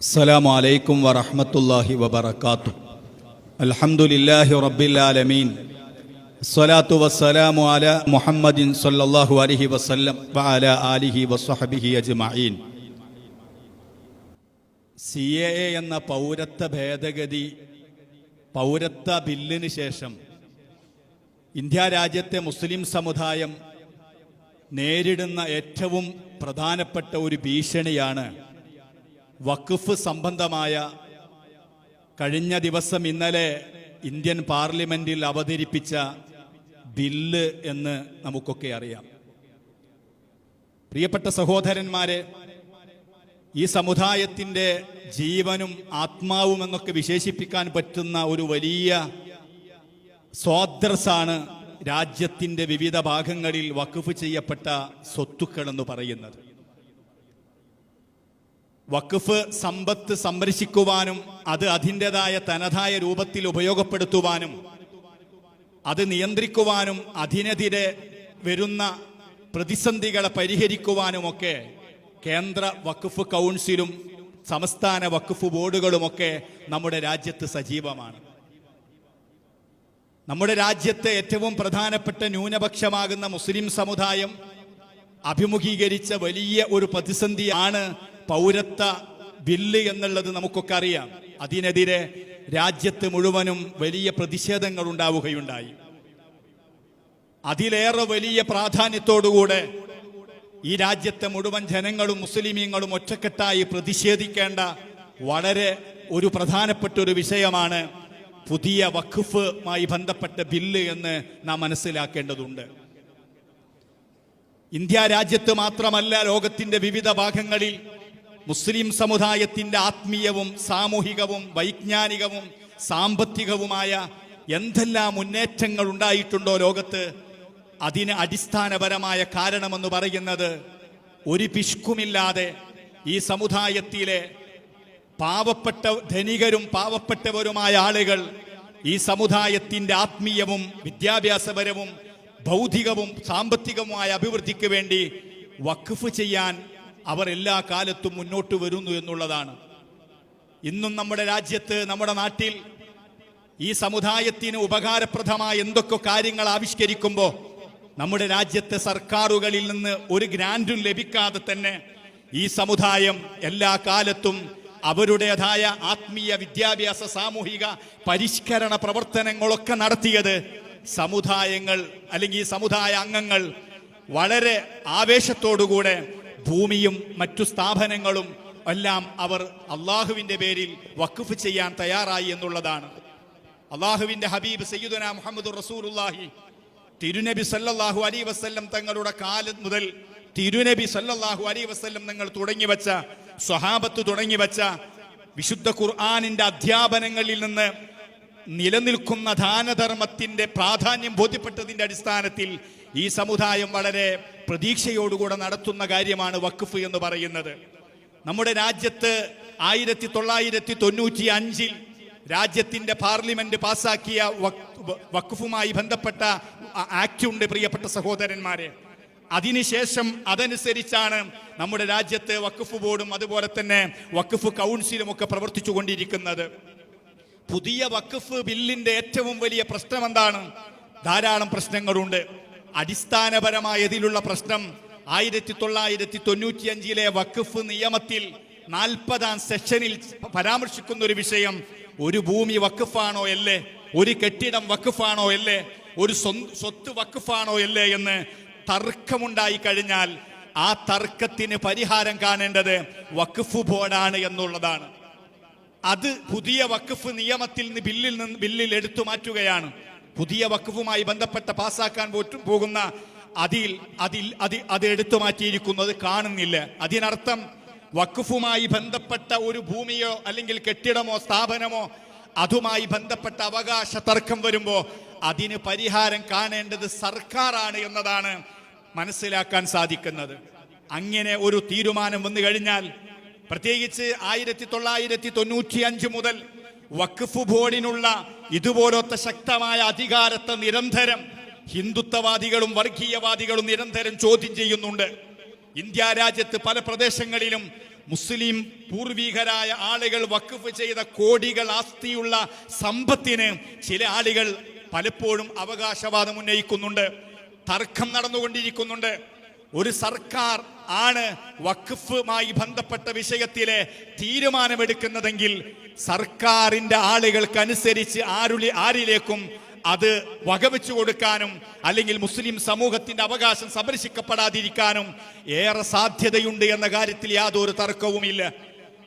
അസ്സലാമു അലൈക്കും വറഹ്മത്തുള്ളാഹി അലഹമുല്ലാഹി അൽഹംദുലില്ലാഹി റബ്ബിൽ ആലമീൻ. വസ്സലാമു അല മുഹമ്മദിൻ സല്ലല്ലാഹു അലൈഹി വസല്ലം വഅല ആലിഹി വസ്വഹബിഹി അജ്മഈൻ. സി എ എ എന്ന പൗരത്വ ഭേദഗതി പൗരത്വ ബില്ലിന് ശേഷം ഇന്ത്യ രാജ്യത്തെ മുസ്ലിം സമുദായം നേരിടുന്ന ഏറ്റവും പ്രധാനപ്പെട്ട ഒരു ഭീഷണിയാണ് വഖഫ് സംബന്ധമായ കഴിഞ്ഞ ദിവസം ഇന്നലെ ഇന്ത്യൻ പാർലമെന്റിൽ അവതരിപ്പിച്ച ബില്ല് എന്ന് നമുക്കൊക്കെ അറിയാം. പ്രിയപ്പെട്ട സഹോദരന്മാരെ ഈ സമുദായത്തിന്റെ ജീവനും ആത്മാവും എന്നൊക്കെ വിശേഷിപ്പിക്കാൻ പറ്റുന്ന ഒരു വലിയ സ്വാദ്രസാണ് രാജ്യത്തിന്റെ വിവിധ ഭാഗങ്ങളിൽ വഖഫ് ചെയ്യപ്പെട്ട സ്വത്തുക്കൾ എന്ന് പറയുന്നത്. വഖഫ് സമ്പത്ത് സംരക്ഷിക്കുവാനും അത് അതിന്റെതായ തനതായ രൂപത്തിൽ ഉപയോഗപ്പെടുത്തുവാനും അത് നിയന്ത്രിക്കുവാനും അതിനെതിരെ വരുന്ന പ്രതിസന്ധികളെ പരിഹരിക്കുവാനുമൊക്കെ കേന്ദ്ര വഖഫ് കൗൺസിലും സംസ്ഥാന വഖഫ് ബോർഡുകളുമൊക്കെ നമ്മുടെ രാജ്യത്ത് സജീവമാണ്. നമ്മുടെ രാജ്യത്തെ ഏറ്റവും പ്രധാനപ്പെട്ട ന്യൂനപക്ഷമാകുന്ന മുസ്ലിം സമുദായം അഭിമുഖീകരിച്ച വലിയ ഒരു പ്രതിസന്ധിയാണ് പൗരത്വ ബില്ല് എന്നുള്ളത് നമുക്കൊക്കെ അറിയാം. അതിനെതിരെ രാജ്യത്ത് മുഴുവനും വലിയ പ്രതിഷേധങ്ങൾ ഉണ്ടാവുകയുണ്ടായി. അതിലേറെ വലിയ പ്രാധാന്യത്തോടുകൂടെ ഈ രാജ്യത്തെ മുഴുവൻ ജനങ്ങളും മുസ്ലിമീങ്ങളും ഒറ്റക്കെട്ടായി പ്രതിഷേധിക്കേണ്ട വളരെ ഒരു പ്രധാനപ്പെട്ട ഒരു വിഷയമാണ് പുതിയ വഖഫുമായി ബന്ധപ്പെട്ട ബില്ല് എന്ന് നാം മനസ്സിലാക്കേണ്ടതുണ്ട്. ഇന്ത്യ രാജ്യത്ത് മാത്രമല്ല ലോകത്തിന്റെ വിവിധ ഭാഗങ്ങളിൽ മുസ്ലിം സമുദായത്തിന്റെ ആത്മീയവും സാമൂഹികവും വൈജ്ഞാനികവും സാമ്പത്തികവുമായ എന്തെല്ലാം മുന്നേറ്റങ്ങൾ ഉണ്ടായിട്ടുണ്ടോ ലോകത്ത്? അതിന് അടിസ്ഥാനപരമായ കാരണമെന്ന് പറയുന്നത് ഒരു പിഷ്കുമില്ലാതെ ഈ സമുദായത്തിലെ പാവപ്പെട്ട ധനികരും പാവപ്പെട്ടവരുമായ ആളുകൾ ഈ സമുദായത്തിന്റെ ആത്മീയവും വിദ്യാഭ്യാസപരവും ഭൗതികവും സാമ്പത്തികവുമായ അഭിവൃദ്ധിക്ക് വേണ്ടി വഖഫ് ചെയ്യാൻ അവർ എല്ലാ കാലത്തും മുന്നോട്ട് വരുന്നു എന്നുള്ളതാണ്. ഇന്നും നമ്മുടെ രാജ്യത്ത് നമ്മുടെ നാട്ടിൽ ഈ സമുദായത്തിന് ഉപകാരപ്രദമായ എന്തൊക്കെ കാര്യങ്ങൾ ആവിഷ്കരിക്കുമ്പോൾ നമ്മുടെ രാജ്യത്തെ സർക്കാരുകളിൽ നിന്ന് ഒരു ഗ്രാൻഡും ലഭിക്കാതെ തന്നെ ഈ സമുദായം എല്ലാ കാലത്തും അവരുടേതായ ആത്മീയ വിദ്യാഭ്യാസ സാമൂഹിക പരിഷ്കരണ പ്രവർത്തനങ്ങളൊക്കെ നടത്തിയത് സമുദായങ്ങൾ അല്ലെങ്കിൽ ഈ സമുദായ അംഗങ്ങൾ വളരെ ആവേശത്തോടുകൂടെ ഭൂമിയും മറ്റു സ്ഥാപനങ്ങളും എല്ലാം അവർ അള്ളാഹുവിന്റെ പേരിൽ വഖഫ് ചെയ്യാൻ തയ്യാറായി എന്നുള്ളതാണ്. അള്ളാഹുവിന്റെ ഹബീബ് സയ്യിദുന മുഹമ്മദ് റസൂലുള്ളാഹി തിരുനബി സല്ലല്ലാഹു അലൈ വസ്ല്ലം തങ്ങളുടെ കാലം മുതൽ തിരുനബി സല്ലല്ലാഹു അലൈ വസ്ല്ലം നിങ്ങൾ തുടങ്ങി വെച്ച സ്വഹാബത്ത് തുടങ്ങി വെച്ച വിശുദ്ധ ഖുർആാനിന്റെ അധ്യാപനങ്ങളിൽ നിന്ന് നിലനിൽക്കുന്ന ദാനധർമ്മത്തിന്റെ പ്രാധാന്യം ബോധ്യപ്പെട്ടതിന്റെ അടിസ്ഥാനത്തിൽ ഈ സമുദായം വളരെ പ്രതീക്ഷയോടുകൂടെ നടത്തുന്ന കാര്യമാണ് വഖഫ് എന്ന് പറയുന്നത്. നമ്മുടെ രാജ്യത്ത് ആയിരത്തി തൊള്ളായിരത്തി തൊണ്ണൂറ്റി അഞ്ചിൽ രാജ്യത്തിന്റെ പാർലമെന്റ് പാസാക്കിയ വഖഫുമായി ബന്ധപ്പെട്ട ആ- ആക്ട് ഉണ്ട് പ്രിയപ്പെട്ട സഹോദരന്മാരെ. അതിനുശേഷം അതനുസരിച്ചാണ് നമ്മുടെ രാജ്യത്ത് വഖഫ് ബോർഡും അതുപോലെ തന്നെ വഖഫ് കൗൺസിലും ഒക്കെ പ്രവർത്തിച്ചു കൊണ്ടിരിക്കുന്നത് പുതിയ വഖഫ് ബില്ലിന്റെ ഏറ്റവും വലിയ പ്രശ്നം എന്താണ് ധാരാളം പ്രശ്നങ്ങളുണ്ട്. അടിസ്ഥാനപരമായ ഇതിലുള്ള പ്രശ്നം ആയിരത്തി തൊള്ളായിരത്തി തൊണ്ണൂറ്റി അഞ്ചിലെ വഖഫ് നിയമത്തിൽ നാൽപ്പതാം സെഷനിൽ പരാമർശിക്കുന്ന ഒരു വിഷയം ഒരു ഭൂമി വഖഫാണോ അല്ലേ? ഒരു കെട്ടിടം വഖഫാണോ അല്ലേ? ഒരു സ്വത്ത് വഖഫാണോ അല്ലേ എന്ന് തർക്കമുണ്ടായി കഴിഞ്ഞാൽ ആ തർക്കത്തിന് പരിഹാരം കാണേണ്ടത് വഖഫ് ബോർഡാണ് എന്നുള്ളതാണ്. അത് പുതിയ വഖഫ് നിയമത്തിൽ നിന്ന് ബില്ലിൽ നിന്ന് ബില്ലിൽ എടുത്തു മാറ്റുകയാണ്. പുതിയ വഖഫുമായി ബന്ധപ്പെട്ട പാസ്സാക്കാൻ പോകുന്ന അതിൽ അതിൽ അത് അത് എടുത്തു മാറ്റിയിരിക്കുന്നത് കാണുന്നില്ല. അതിനർത്ഥം വഖഫുമായി ബന്ധപ്പെട്ട ഒരു ഭൂമിയോ അല്ലെങ്കിൽ കെട്ടിടമോ സ്ഥാപനമോ അതുമായി ബന്ധപ്പെട്ട അവകാശ തർക്കം വരുമ്പോൾ അതിന് പരിഹാരം കാണേണ്ടത് സർക്കാരാണ് എന്നതാണ് മനസ്സിലാക്കാൻ സാധിക്കുന്നത്. അങ്ങനെ ഒരു തീരുമാനം വന്നു കഴിഞ്ഞാൽ പ്രത്യേകിച്ച് ആയിരത്തി തൊള്ളായിരത്തി തൊണ്ണൂറ്റി അഞ്ച് മുതൽ വഖഫ് ബോർഡിനുള്ള ഇതുപോലത്തെ ശക്തമായ അധികാരത്തെ നിരന്തരം ഹിന്ദുത്വവാദികളും വർഗീയവാദികളും നിരന്തരം ചോദ്യം ചെയ്യുന്നുണ്ട്. ഇന്ത്യ രാജ്യത്ത് പല പ്രദേശങ്ങളിലും മുസ്ലിം പൂർവികരായ ആളുകൾ വഖഫ് ചെയ്ത കോടികൾ ആസ്തിയുള്ള സമ്പത്തിന് ചില ആളുകൾ പലപ്പോഴും അവകാശവാദം ഉന്നയിക്കുന്നുണ്ട്. തർക്കം നടന്നുകൊണ്ടിരിക്കുന്നുണ്ട്. ഒരു സർക്കാർ ആണ് വഖഫുമായി ബന്ധപ്പെട്ട വിഷയത്തിലെ തീരുമാനമെടുക്കുന്നതെങ്കിൽ സർക്കാരിന്റെ ആളുകൾക്ക് അനുസരിച്ച് ആരുളി ആരിലേക്കും അത് വകവെച്ചു കൊടുക്കാനും അല്ലെങ്കിൽ മുസ്ലിം സമൂഹത്തിന്റെ അവകാശം സംരക്ഷിക്കപ്പെടാതിരിക്കാനും ഏറെ സാധ്യതയുണ്ട് എന്ന കാര്യത്തിൽ യാതൊരു തർക്കവുമില്ല.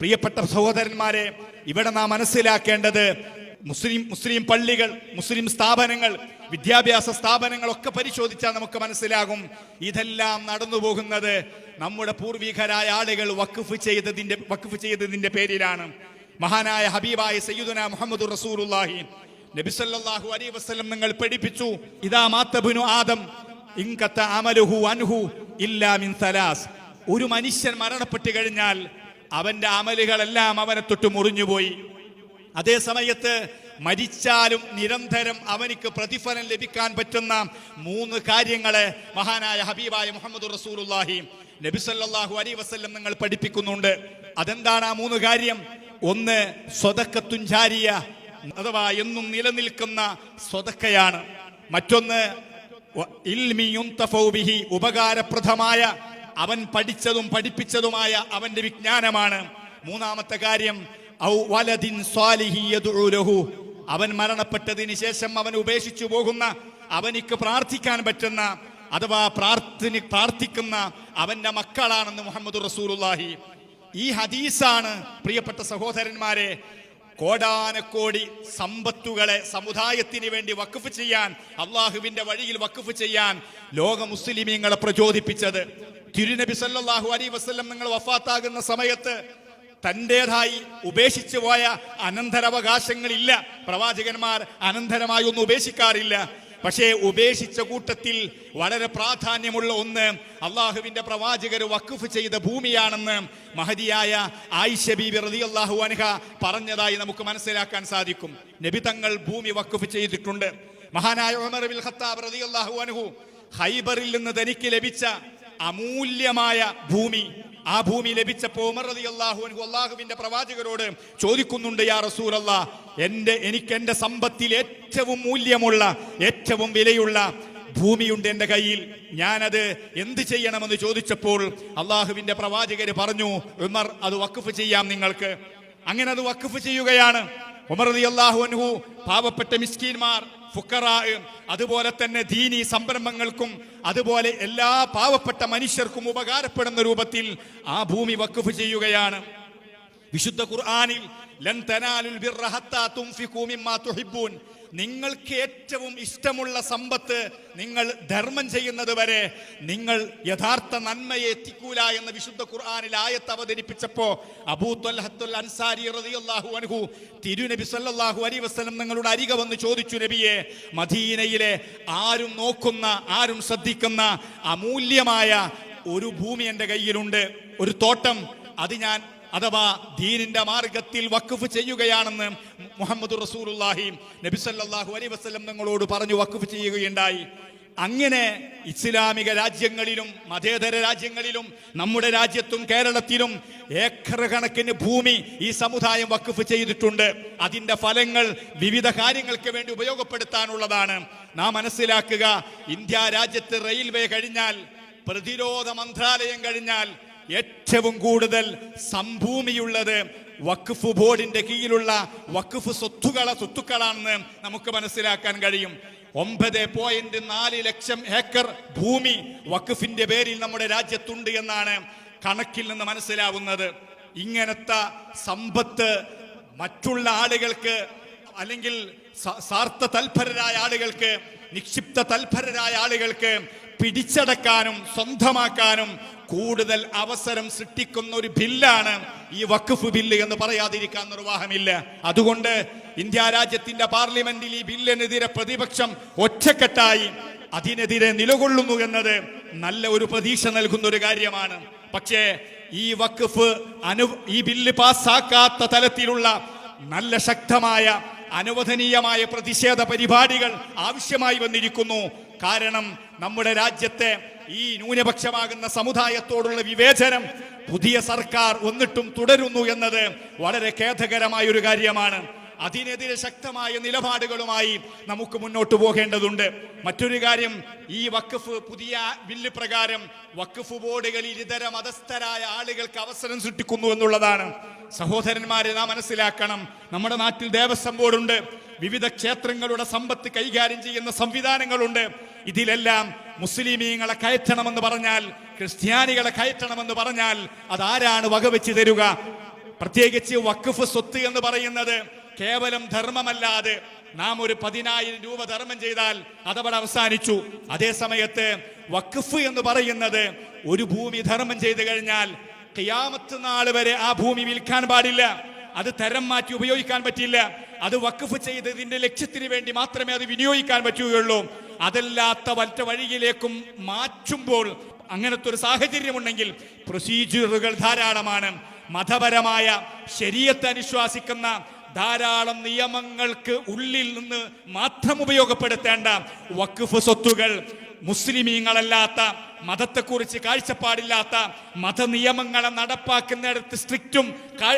പ്രിയപ്പെട്ട സഹോദരന്മാരെ ഇവിടെ നാം മനസ്സിലാക്കേണ്ടത് മുസ്ലിം മുസ്ലിം പള്ളികൾ മുസ്ലിം സ്ഥാപനങ്ങൾ വിദ്യാഭ്യാസ സ്ഥാപനങ്ങളൊക്കെ പരിശോധിച്ചാൽ നമുക്ക് മനസ്സിലാകും ഇതെല്ലാം നടന്നു പോകുന്നത് നമ്മുടെ പൂർവികരായ ആളുകൾ വഖഫ് ചെയ്തതിന്റെ വഖഫ് ചെയ്തതിന്റെ പേരിലാണ്. മഹാനായ ഹബീബായ സയ്യിദുന മുഹമ്മദ് റസൂലുള്ളാഹി. നബി സല്ലല്ലാഹു വസ്ലം നിങ്ങൾ പഠിപ്പിച്ചു ഇതാ മാത്തബുനു ആദം ഇൻകത്ത അമലുഹു അൻഹു ഇല്ലാ മിൻ സലാസ്. ഒരു മനുഷ്യൻ മരണപ്പെട്ടു കഴിഞ്ഞാൽ അവന്റെ അമലുകളെല്ലാം അവനെ തൊട്ട് മുറിഞ്ഞുപോയി. അതേ സമയത്ത് മരിച്ചാലും നിരന്തരം അവനിക്ക് പ്രതിഫലം ലഭിക്കാൻ പറ്റുന്ന മൂന്ന് കാര്യങ്ങളെ മഹാനായ ഹബീബായ മുഹമ്മദ് റസൂലുള്ളാഹി നബിസല്ലാഹു സല്ലല്ലാഹു വസ്ല്ലം നിങ്ങൾ പഠിപ്പിക്കുന്നുണ്ട്. അതെന്താണ് ആ മൂന്ന് കാര്യം? ഒന്ന് സ്വതക്കത്തും ജാരിയ അഥവാ എന്നും നിലനിൽക്കുന്ന സ്വതക്കയാണ്. മറ്റൊന്ന് ഉപകാരപ്രദമായ അവൻ പഠിച്ചതും പഠിപ്പിച്ചതുമായ അവന്റെ വിജ്ഞാനമാണ്. മൂന്നാമത്തെ കാര്യം അവൻ മരണപ്പെട്ടതിന് ശേഷം അവൻ ഉപേക്ഷിച്ചു പോകുന്ന അവനിക്ക് പ്രാർത്ഥിക്കാൻ പറ്റുന്ന അഥവാ പ്രാർത്ഥന പ്രാർത്ഥിക്കുന്ന അവന്റെ മക്കളാണെന്ന് മുഹമ്മദ് റസൂലുള്ളാഹി. ഈ ഹദീസാണ് പ്രിയപ്പെട്ട സഹോദരന്മാരെ കോടാനക്കോടി സമ്പത്തുകളെ സമുദായത്തിന് വേണ്ടി വഖഫ് ചെയ്യാൻ അള്ളാഹുവിന്റെ വഴിയിൽ വഖഫ് ചെയ്യാൻ ലോക മുസ്ലിമീങ്ങളെ പ്രചോദിപ്പിച്ചത്. തിരുനബി സല്ലാഹു അലൈഹി വസ്ലം നിങ്ങൾ വഫാത്താകുന്ന സമയത്ത് തന്റെതായി ഉപേക്ഷിച്ചു പോയ അനന്തരാവകാശങ്ങളില്ല. പ്രവാചകന്മാർ അനന്തരമായി ഒന്നും ഉപേക്ഷിക്കാറില്ല. പക്ഷേ ഉപേക്ഷിച്ച കൂട്ടത്തിൽ വളരെ പ്രാധാന്യമുള്ള ഒന്ന് അള്ളാഹുവിന്റെ പ്രവാചകർ വഖഫ് ചെയ്ത ഭൂമിയാണെന്ന് മഹതിയായ ആയിഷ ബീബി അള്ളാഹു അൻഹ പറഞ്ഞതായി നമുക്ക് മനസ്സിലാക്കാൻ സാധിക്കും. നബി തങ്ങൾ ഭൂമി വഖഫ് ചെയ്തിട്ടുണ്ട്. മഹാനായ ഉമർ ബിൻ ഖത്താബ് റളിയല്ലാഹു അൻഹു ഹൈബറിൽ നിന്ന് തനിക്ക് ലഭിച്ച അമൂല്യമായ ഭൂമി ആ ഭൂമി ലഭിച്ചപ്പോ ഉമർ അലി അള്ളാഹു അള്ളാഹുവിന്റെ പ്രവാചകരോട് ചോദിക്കുന്നുണ്ട് യാ റസൂലല്ലാ എന്റെ എനിക്ക് എന്റെ സമ്പത്തിൽ ഏറ്റവും മൂല്യമുള്ള ഏറ്റവും വിലയുള്ള ഭൂമിയുണ്ട് എന്റെ കയ്യിൽ. ഞാനത് എന്ത് ചെയ്യണമെന്ന് ചോദിച്ചപ്പോൾ അള്ളാഹുവിന്റെ പ്രവാചകര് പറഞ്ഞു ഉമർ അത് വഖഫ് ചെയ്യാം നിങ്ങൾക്ക്. അങ്ങനെ അത് വഖഫ് ചെയ്യുകയാണ്. ഉമർ റളിയല്ലാഹു അൻഹു പാവപ്പെട്ട മിസ്കീന്മാർ ഫുക്കറാ അതുപോലെ തന്നെ ദീനി സംരംഭങ്ങൾക്കും അതുപോലെ എല്ലാ പാവപ്പെട്ട മനുഷ്യർക്കും ഉപകാരപ്പെടുന്ന രൂപത്തിൽ ആ ഭൂമി വക്കുഫ് ചെയ്യുകയാണ്. വിശുദ്ധ ഖുർആാനിൽ ലൻ ബിർറ ഹത്താ മിമ്മാ തുഹിബ്ബൂൻ നിങ്ങൾക്ക് ഏറ്റവും ഇഷ്ടമുള്ള സമ്പത്ത് നിങ്ങൾ ധർമ്മം ചെയ്യുന്നത് വരെ നിങ്ങൾ യഥാർത്ഥ നന്മയെ എത്തിക്കൂല എന്ന് വിശുദ്ധ ഖുർആാനിൽ ആയത്ത് അവതരിപ്പിച്ചപ്പോ അബൂത്വൽഹത്തുൽ അൻസാരി റളിയല്ലാഹു അൻഹു തിരുനബി സല്ലല്ലാഹു അലൈഹി വസല്ലം നിങ്ങളുടെ അരികെ വന്ന് ചോദിച്ചു നബിയെ മദീനയിലെ ആരും നോക്കുന്ന ആരും ശ്രദ്ധിക്കുന്ന അമൂല്യമായ ഒരു ഭൂമി എന്റെ കയ്യിലുണ്ട് ഒരു തോട്ടം അത് ഞാൻ അഥവാ ദീനിന്റെ മാർഗത്തിൽ വഖഫ് ചെയ്യുകയാണെന്ന് മുഹമ്മദ് റസൂലുള്ളാഹി നബിസല്ലാഹു സല്ലല്ലാഹു വസ്ലം നിങ്ങളോട് പറഞ്ഞു വഖഫ് ചെയ്യുകയുണ്ടായി. അങ്ങനെ ഇസ്ലാമിക രാജ്യങ്ങളിലും മതേതര രാജ്യങ്ങളിലും നമ്മുടെ രാജ്യത്തും കേരളത്തിലും ഏക്കർ കണക്കിന് ഭൂമി ഈ സമുദായം വഖഫ് ചെയ്തിട്ടുണ്ട്. അതിന്റെ ഫലങ്ങൾ വിവിധ കാര്യങ്ങൾക്ക് വേണ്ടി ഉപയോഗപ്പെടുത്താനുള്ളതാണ്. നാം മനസ്സിലാക്കുക ഇന്ത്യ രാജ്യത്ത് റെയിൽവേ കഴിഞ്ഞാൽ പ്രതിരോധ മന്ത്രാലയം കഴിഞ്ഞാൽ ഏറ്റവും കൂടുതൽ സംഭൂമിയുള്ളത് വഖഫ് ബോർഡിന്റെ കീഴിലുള്ള വഖഫ് സ്വത്തുകളെ സ്വത്തുക്കളാണെന്ന് നമുക്ക് മനസ്സിലാക്കാൻ കഴിയും. ഒമ്പത് പോയിന്റ് നാല് ലക്ഷം ഏക്കർ ഭൂമി വഖഫിന്റെ പേരിൽ നമ്മുടെ രാജ്യത്തുണ്ട് എന്നാണ് കണക്കിൽ നിന്ന് മനസ്സിലാവുന്നത്. ഇങ്ങനത്തെ സമ്പത്ത് മറ്റുള്ള ആളുകൾക്ക് അല്ലെങ്കിൽ സാർത്ഥ തൽപരരായ ആളുകൾക്ക് നിക്ഷിപ്ത തൽപരരായ ആളുകൾക്ക് പിടിച്ചടക്കാനും സ്വന്തമാക്കാനും കൂടുതൽ അവസരം സൃഷ്ടിക്കുന്ന ഒരു ബില്ലാണ് ഈ വഖഫ് ബില്ല് എന്ന് പറയാതിരിക്കാൻ നിർവാഹമില്ല. അതുകൊണ്ട് ഇന്ത്യ രാജ്യത്തിന്റെ പാർലമെന്റിൽ ഈ ബില്ലിനെതിരെ പ്രതിപക്ഷം ഒറ്റക്കെട്ടായി അതിനെതിരെ നിലകൊള്ളുന്നു എന്നത് നല്ല ഒരു പ്രതീക്ഷ നൽകുന്ന ഒരു കാര്യമാണ്. പക്ഷേ ഈ വഖഫ് അനു ഈ ബില്ല് പാസ്സാക്കാത്ത തലത്തിലുള്ള നല്ല ശക്തമായ അനുവദനീയമായ പ്രതിഷേധ പരിപാടികൾ ആവശ്യമായി വന്നിരിക്കുന്നു. കാരണം നമ്മുടെ രാജ്യത്തെ ഈ ന്യൂനപക്ഷമാകുന്ന സമുദായത്തോടുള്ള വിവേചനം പുതിയ സർക്കാർ ഒന്നിട്ടും തുടരുന്നു എന്നത് വളരെ ഖേദകരമായ ഒരു കാര്യമാണ്. അതിനെതിരെ ശക്തമായ നിലപാടുകളുമായി നമുക്ക് മുന്നോട്ട് പോകേണ്ടതുണ്ട്. മറ്റൊരു കാര്യം ഈ വഖഫ് പുതിയ ബില്ല് പ്രകാരം വഖഫ് ബോർഡുകളിൽ ഇതര മതസ്ഥരായ ആളുകൾക്ക് അവസരം സൃഷ്ടിക്കുന്നു എന്നുള്ളതാണ്. സഹോദരന്മാരെ നാം മനസ്സിലാക്കണം. നമ്മുടെ നാട്ടിൽ ദേവസ്വം ബോർഡുണ്ട്. വിവിധ ക്ഷേത്രങ്ങളുടെ സമ്പത്ത് കൈകാര്യം ചെയ്യുന്ന സംവിധാനങ്ങളുണ്ട്. ഇതിലെല്ലാം മുസ്ലിമീങ്ങളെ കയറ്റണമെന്ന് പറഞ്ഞാൽ ക്രിസ്ത്യാനികളെ കയറ്റണമെന്ന് പറഞ്ഞാൽ അതാരാണ് വകവെച്ച് തരുക? പ്രത്യേകിച്ച് വഖഫ് സ്വത്ത് എന്ന് പറയുന്നത് കേവലം ധർമ്മമല്ലാതെ നാം ഒരു പതിനായിരം രൂപ ധർമ്മം ചെയ്താൽ അതവിടെ അവസാനിച്ചു. അതേ സമയത്ത് വഖഫ് എന്ന് പറയുന്നത് ഒരു ഭൂമി ധർമ്മം ചെയ്തു കഴിഞ്ഞാൽ കിയാമത്ത് നാൾ വരെ ആ ഭൂമി വിൽക്കാൻ പാടില്ല. അത് തരം മാറ്റി ഉപയോഗിക്കാൻ പറ്റില്ല. അത് വഖഫ് ചെയ്തതിന്റെ ലക്ഷ്യത്തിന് വേണ്ടി മാത്രമേ അത് വിനിയോഗിക്കാൻ പറ്റുകയുള്ളൂ. അതല്ലാത്ത വറ്റ വഴിയിലേക്കും മാറ്റുമ്പോൾ അങ്ങനത്തെ ഒരു സാഹചര്യമുണ്ടെങ്കിൽ പ്രൊസീജിയറുകൾ ധാരാളമാണ്. മതപരമായ ശരീരത്തെ അനുശ്വാസിക്കുന്ന ധാരാളം നിയമങ്ങൾക്ക് ഉള്ളിൽ നിന്ന് മാത്രം ഉപയോഗപ്പെടുത്തേണ്ട വഖഫ് സ്വത്തുകൾ മുസ്ലിമീങ്ങളല്ലാത്ത മതത്തെക്കുറിച്ച് കാഴ്ചപ്പാടില്ലാത്ത മതനിയമങ്ങളെ നടപ്പാക്കുന്നിടത്ത് സ്ട്രിക്റ്റും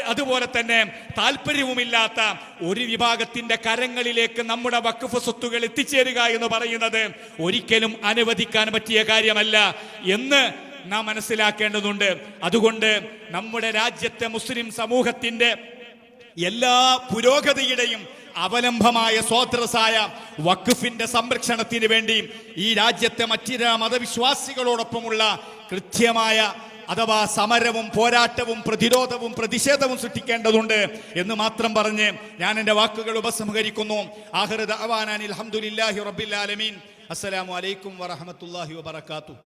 അതുപോലെ തന്നെ താല്പര്യവുമില്ലാത്ത ഒരു വിഭാഗത്തിന്റെ കരങ്ങളിലേക്ക് നമ്മുടെ വഖഫ് സ്വത്തുകൾ എത്തിച്ചേരുക എന്ന് പറയുന്നത് ഒരിക്കലും അനുവദിക്കാൻ പറ്റിയ കാര്യമല്ല എന്ന് നാം മനസ്സിലാക്കേണ്ടതുണ്ട്. അതുകൊണ്ട് നമ്മുടെ രാജ്യത്തെ മുസ്ലിം സമൂഹത്തിന്റെ എല്ലാ പുരോഗതിയുടെയും അവലംബമായ സ്വാതന്ത്രസായ വഖഫിന്റെ സംരക്ഷണത്തിന് വേണ്ടി ഈ രാജ്യത്തെ മറ്റിര മതവിശ്വാസികളോടൊപ്പമുള്ള കൃത്യമായ അഥവാ സമരവും പോരാട്ടവും പ്രതിരോധവും പ്രതിഷേധവും സൃഷ്ടിക്കേണ്ടതുണ്ട് എന്ന് മാത്രം പറഞ്ഞ് ഞാൻ എന്റെ വാക്കുകൾ ഉപസംഹരിക്കുന്നു. ആഹൃദ് അവാനാൻ അലഹമുല്ലാഹി റബിൻ അസ്സലാമു അലൈക്കും വറഹമത്തല്ലാഹി വബർക്കാത്തു